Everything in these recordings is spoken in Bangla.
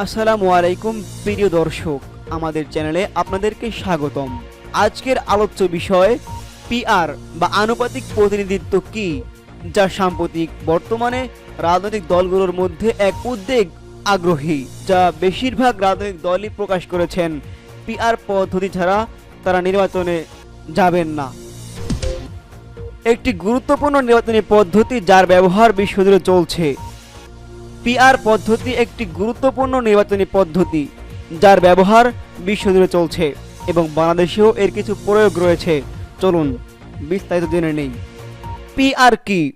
আসসালামু আলাইকুম, প্রিয় দর্শক, আমাদের চ্যানেলে আপনাদেরকে স্বাগতম। আজকের আলোচ্য বিষয়, পিআর বা আনুপাতিক প্রতিনিধিত্ব কি, যা সাম্প্রতিক বর্তমানে রাজনৈতিক দলগুলোর মধ্যে এক উদ্বেগ আগ্রহী, যা বেশিরভাগ রাজনৈতিক দলই প্রকাশ করেছেন। পিআর পদ্ধতি ছাড়া তারা নির্বাচনে যাবেন না। একটি গুরুত্বপূর্ণ নির্বাচনী পদ্ধতি যার ব্যবহার বিশ্বজুড়ে চলছে পিআর পদ্ধতি একটি গুরুত্বপূর্ণ নির্বাচনী পদ্ধতি, যার ব্যবহার বিশ্বজুড়ে চলছে এবং বাংলাদেশেও এর কিছু প্রয়োগ রয়েছে। চলুন, বিস্তারিত জেনে নেই। পিআর কি?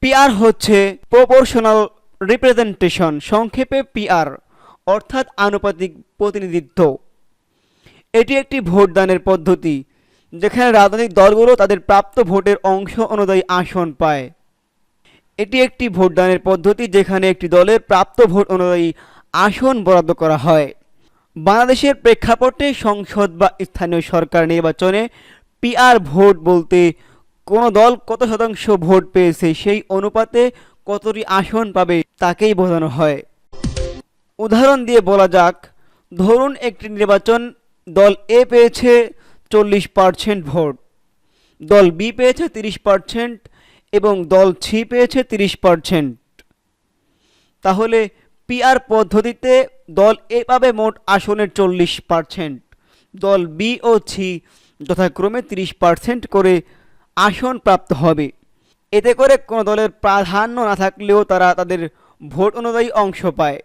পিআর হচ্ছে প্রপোর্শনাল রিপ্রেজেন্টেশন সংক্ষেপে পিআর অর্থাৎ আনুপাতিক প্রতিনিধিত্ব। এটি একটি ভোটদানের পদ্ধতি, যেখানে রাজনৈতিক দলগুলো তাদের প্রাপ্ত ভোটের অংশ অনুযায়ী আসন পায়। এটি একটি ভোটদানের পদ্ধতি যেখানে একটি দলের প্রাপ্ত ভোট অনুযায়ী আসন বরাদ্দ করা হয়। বাংলাদেশের প্রেক্ষাপটে সংসদ বা স্থানীয় সরকার নির্বাচনে পিআর ভোট বলতে কোনো দল কত শতাংশ ভোট পেয়েছে সেই অনুপাতে কতটি আসন পাবে তাকেই বোঝানো হয়। উদাহরণ দিয়ে বলা যাক, ধরুন একটি নির্বাচন দল এ পেয়েছে চল্লিশ পার্সেন্ট ভোট, দল বি পেয়েছে তিরিশ পার্সেন্ট এবং দল সি পেয়েছে তিরিশ পার্সেন্ট তাহলে পিআর পদ্ধতিতে দল এ পাবে মোট আসনের চল্লিশ পার্সেন্ট দল বি ও সি যথাক্রমে তিরিশ পার্সেন্ট করে আসন প্রাপ্ত হবে। এতে করে কোনো দলের প্রাধান্য না থাকলেও তারা তাদের ভোট অনুযায়ী অংশ পায়।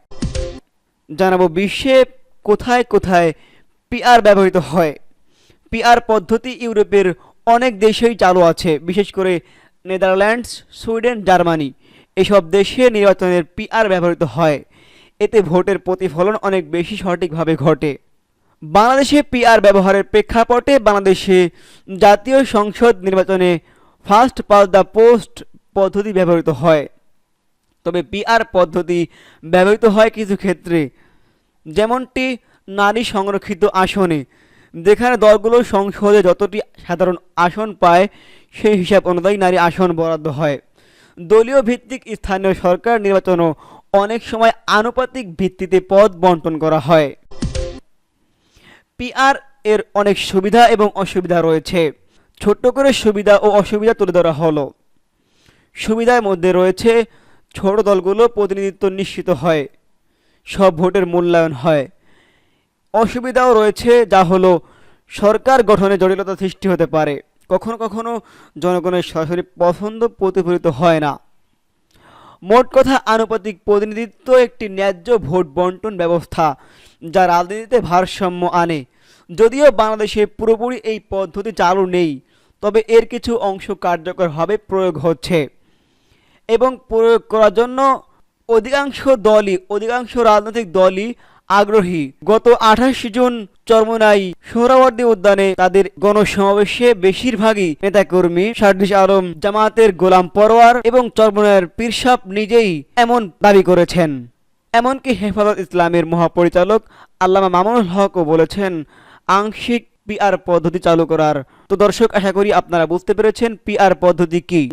জানাব বিশ্বে কোথায় কোথায় পিআর ব্যবহৃত হয়। পিআর পদ্ধতি ইউরোপের অনেক দেশেই চালু আছে, বিশেষ করে নেদারল্যান্ডস, সুইডেন, জার্মানি। এসব দেশে নির্বাচনের পিআর ব্যবহৃত হয়। এতে ভোটের প্রতিফলন অনেক বেশি সঠিকভাবে ঘটে। বাংলাদেশে পিআর ব্যবহারের প্রেক্ষাপটে বাংলাদেশে জাতীয় সংসদ নির্বাচনে ফার্স্ট পাস দ্য পোস্ট পদ্ধতি ব্যবহৃত হয়। তবে পিআর পদ্ধতি ব্যবহৃত হয় কিছু ক্ষেত্রে। যেমনটি নারী সংরক্ষিত আসনে। যেখানে দলগুলো সংসদে যতটি সাধারণ আসন পায়, সেই হিসাব অনুযায়ী নারী আসন বরাদ্দ হয়। দলীয় ভিত্তিক স্থানীয় সরকার নির্বাচনও অনেক সময় আনুপাতিক ভিত্তিতে পদ বন্টন করা হয়। পিআর এর অনেক সুবিধা এবং অসুবিধা রয়েছে। ছোট্ট করে সুবিধা ও অসুবিধা তুলে ধরা হলো। সুবিধার মধ্যে রয়েছে, ছোট দলগুলো প্রতিনিধিত্ব নিশ্চিত হয়। সব ভোটের মূল্যায়ন হয়। অসুবিধাও রয়েছে যা হলো সরকার গঠনে জটিলতা সৃষ্টি হতে পারে। কখনো কখনো জনগণের সরাসরি পছন্দ প্রতিফলিত হয় না। মোট কথা, আনুপাতিক প্রতিনিধিত্ব একটি ন্যায্য ভোট বন্টন ব্যবস্থা যা রাজনীতিতে ভারসাম্য আনে। যদিও বাংলাদেশে পুরোপুরি এই পদ্ধতি চালু নেই, তবে এর কিছু অংশ কার্যকরভাবে প্রয়োগ হচ্ছে এবং প্রয়োগ করার জন্য অধিকাংশ দলই, অধিকাংশ রাজনৈতিক দলই আগ্রহী। গত আঠাশ জুন চরমনাই সোহরাওয়ার্দী উদ্যানে তাদের গণসমাবেশে বেশিরভাগই নেতাকর্মী সার্দিস আলম, জামায়াতের গোলাম পরোয়ার এবং চরমনায়ের পীরসাপ নিজেই এমন দাবি করেছেন। এমনকি হেফাজত ইসলামের মহাপরিচালক আল্লামা মামুনুল হকও বলেছেন, আংশিক পিআর পদ্ধতি চালু করার। তো দর্শক, আশা করি আপনারা বুঝতে পেরেছেন পিআর পদ্ধতি কি।